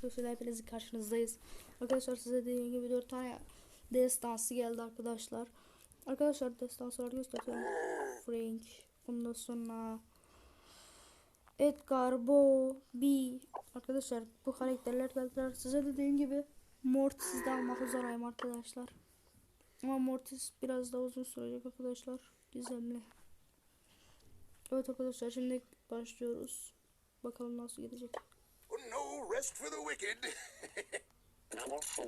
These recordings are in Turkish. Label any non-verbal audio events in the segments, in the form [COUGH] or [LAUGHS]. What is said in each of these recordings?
videosuyla hepinizin karşınızdayız. Arkadaşlar size dediğim gibi 4 tane destansı geldi arkadaşlar. Arkadaşlar destansları gösteriyorum. Frank, ondan sonra Edgar, Bo, B. Arkadaşlar bu karakterler geldiler. Size dediğim gibi Mortis'i de almak üzereyim arkadaşlar. Ama Mortis biraz daha uzun sürecek arkadaşlar. Gizemli. Evet arkadaşlar şimdi başlıyoruz. Bakalım nasıl gidecek. For the wicked. [LAUGHS] Off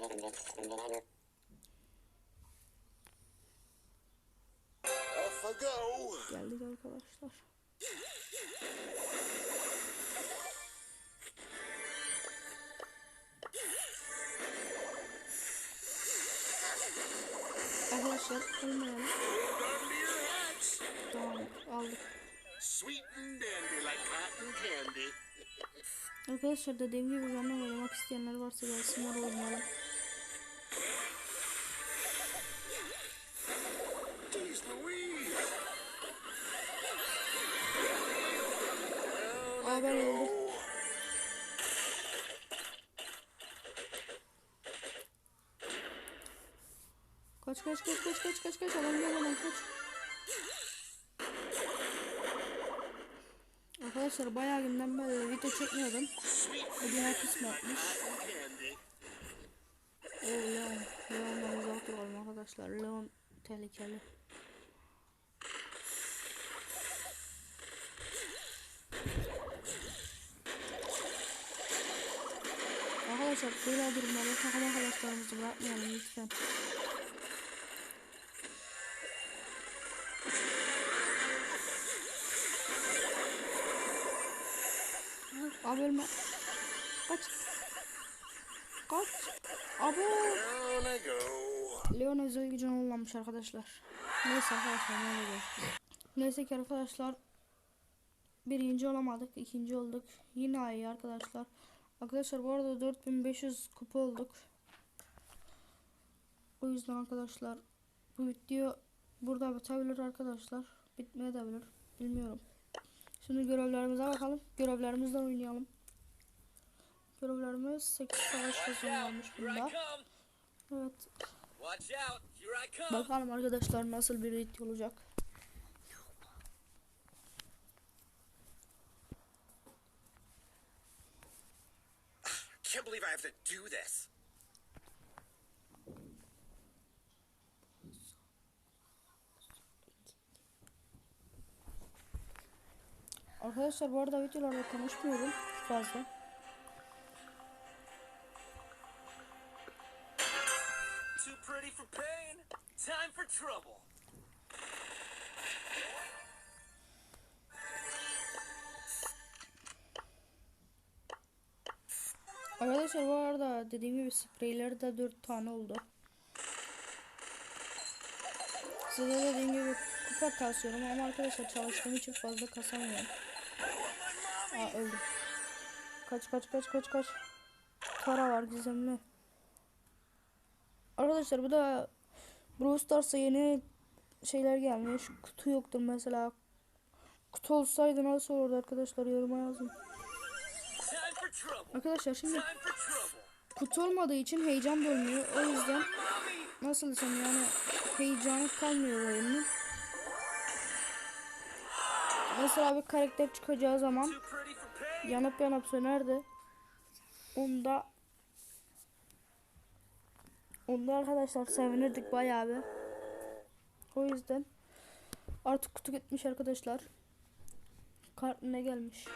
I go. Geldik arkadaşlar. Arkadaşlar ölmeyelim. Hold on to your hats. Tamam aldık. Sweet and dandy like cotton candy. Arkadaşlar dediğim gibi benimle oynamak isteyenler varsa gelsinler oynayalım. Aa ben öldüm. Kaç kaç kaç kaç kaç kaç kaç adam gel lan kaç. Arkadaşlar bayağı günden beri video çekmiyordum. O diğer kısmı candy. Oo Leon. Leon'dan uzak duralım arkadaşlar. Leon tehlikeli. Arkadaşlar böyle durumlarda takım arkadaşlarımızı bırakmayalım lütfen. Abi ölme. Kaç. Kaç. Go. Leon özel gücünü kullanmış arkadaşlar. Neyse arkadaşlar ne olacak? Neyse ki arkadaşlar birinci olamadık, ikinci olduk. Yine iyi arkadaşlar. Arkadaşlar bu arada 4500 kupa olduk. O yüzden arkadaşlar bu video burada bitebilir arkadaşlar. Bitmeye de bilir. Bilmiyorum. Şimdi görevlerimize bakalım. Görevlerimizden oynayalım. Görevlerimiz 8 savaş kazanılmış bunda. Evet. Bakalım arkadaşlar nasıl bir video olacak. Can't believe I have to do this. Arkadaşlar bu arada videolarda konuşmuyorum fazla. Too pretty for pain. Time for trouble. Arkadaşlar bu arada dediğim gibi spreyler de 4 tane oldu. Size dediğim gibi kupa kasıyorum ama arkadaşlar çalıştığım için fazla kasamıyorum. Aa öldüm. Kaç kaç kaç kaç kaç. Tara var gizemli. Arkadaşlar bu da Brawl Stars'a yeni şeyler gelmiş. Kutu yoktur mesela. Kutu olsaydı nasıl olurdu arkadaşlar yoruma yazın. Arkadaşlar şimdi kutu olmadığı için heyecan bölmüyor. O yüzden nasıl desem yani heyecanı kalmıyor oyunun. Mesela bir karakter çıkacağı zaman yanıp yanıp sönerdi. Onda Onda arkadaşlar sevinirdik bayağı bir. O yüzden artık kutu gitmiş arkadaşlar. Kart ne gelmiş?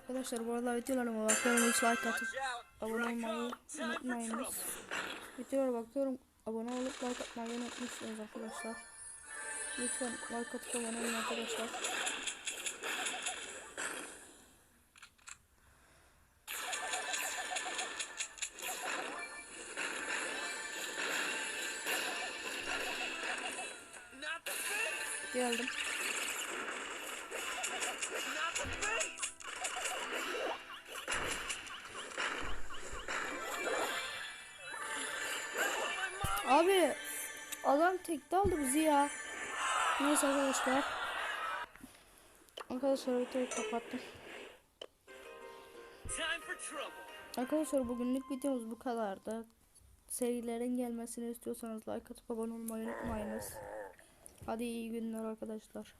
Arkadaşlar bu arada videolarıma bakıyorum hiç like atıp abone olmayı unutmayınız. Videolara bakıyorum abone olup like atmayı unutmuşsunuz arkadaşlar. Lütfen like atıp abone olun arkadaşlar. Geldim. Abi adam tekte aldı bizi ya. Neyse arkadaşlar. Arkadaşlar videoyu kapattım. Arkadaşlar bugünlük videomuz bu kadardı. Serilerin gelmesini istiyorsanız like atıp abone olmayı unutmayınız. Hadi iyi günler arkadaşlar.